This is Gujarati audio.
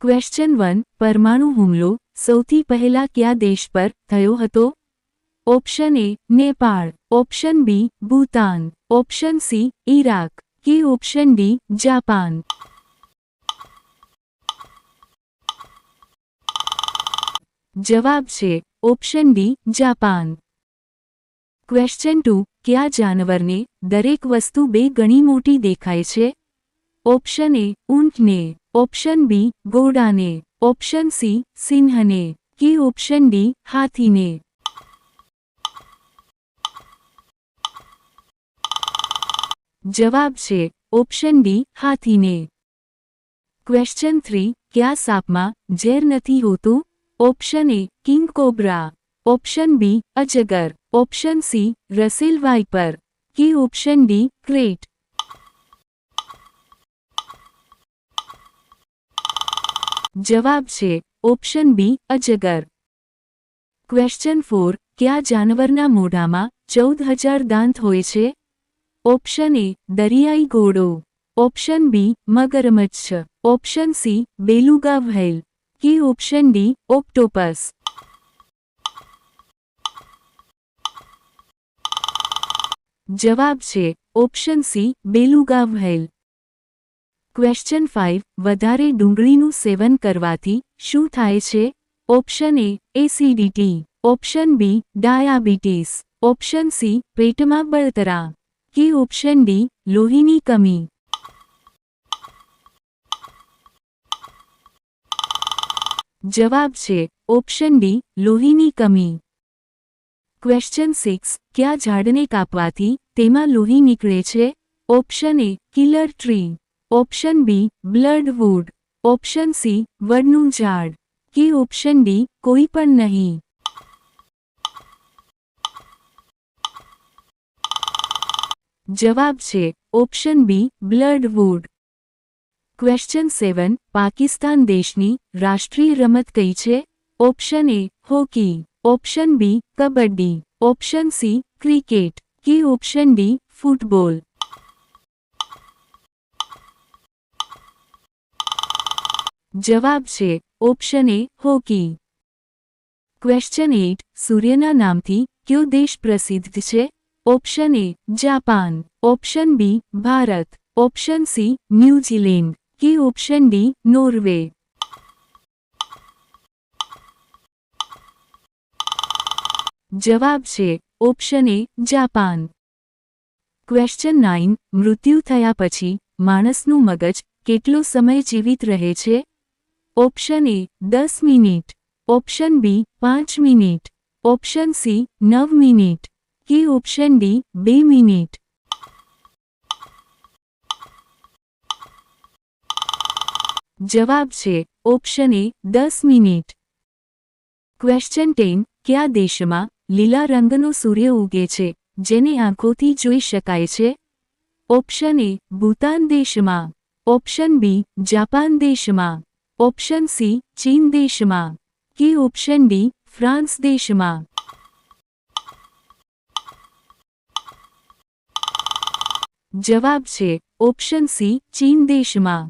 ક્વેશ્ચન વન પરમાણુ હુમલો સૌથી પહેલા કયા દેશ પર થયો હતો? Option A Nepal. Option B Bhutan. Option C Iraq કે ઓપ્શન ડી જાપાન. જવાબ છે option D Japan. Question two કયા જાનવરને દરેક વસ્તુ બે ગણી મોટી દેખાય છે? Option A ઊંટને. ઓપ્શન બી ઘોડાને ઓપ્શન સી સિંહને કે ઓપ્શન ડી હાથીને જવાબ છે ઓપ્શન ડી હાથીને ક્વેશ્ચન થ્રી કયા સાપમાં ઝેર નથી હોતું option A king cobra option B અજગર ઓપ્શન સી રસેલ વાઇપર કે ઓપ્શન ડી ક્રેટ જવાબ છે ઓપ્શન બી અજગર ક્વેશ્ચન ફોર કયા જાનવરના મોઢામાં ચૌદ હજાર દાંત હોય છે ઓપ્શન એ દરિયાઈ ઘોડો ઓપ્શન બી મગરમચ્છ ઓપ્શન સી બેલુગા વ્હેલ કે ઓપ્શન ડી ઓક્ટોપસ જવાબ છે option C beluga whale question five વધારે ડુંગળીનું સેવન કરવાથી શું થાય છે? Option A acidity option B diabetes. Option C પેટમાં બળતરા. કે ઓપ્શન ડી લોહીની કમી. જવાબ છે ઓપ્શન ડી લોહીની કમી. ક્વેશ્ચન સિક્સ કયા ઝાડને કાપવાથી તેમાં લોહી નીકળે છે? Option A killer tree. Option B blood wood option C વડનું ઝાડ કે ઓપ્શન ડી કોઈ પણ નહીં જવાબ છે option B blood wood question seven Pakistan દેશની રાષ્ટ્રીય રમત કઈ છે? Option A hockey option B kabaddi. Option C cricket કે ઓપ્શન ડી ફૂટબોલ જવાબ છે option A hockey question eight સૂર્યના નામથી કયો દેશ પ્રસિદ્ધ છે option A Japan option B Bharat option C New Zealand કે ઓપ્શન ડી નોર્વે જવાબ છે option A Japan question nine મૃત્યુ થયા પછી માણસનું મગજ કેટલો સમય જીવિત રહે છે ઓપ્શન એ દસ મિનિટ, ઓપ્શન બી પાંચ મિનિટ, ઓપ્શન સી નવ મિનિટ, કે ઓપ્શન ડી બે મિનિટ. જવાબ છે ઓપ્શન એ દસ મિનિટ. ક્વેશ્ચન ટેન કયા દેશમાં લીલા રંગનો સૂર્ય ઉગે છે, જેને આંખોથી જોઈ શકાય છે? ઓપ્શન એ ભૂતાન દેશમાં, ઓપ્શન બી જાપાન દેશમાં. ઓપ્શન સી ચીન દેશમાં કે ઓપ્શન ડી ફ્રાન્સ દેશમાં જવાબ છે ઓપ્શન સી ચીન દેશમાં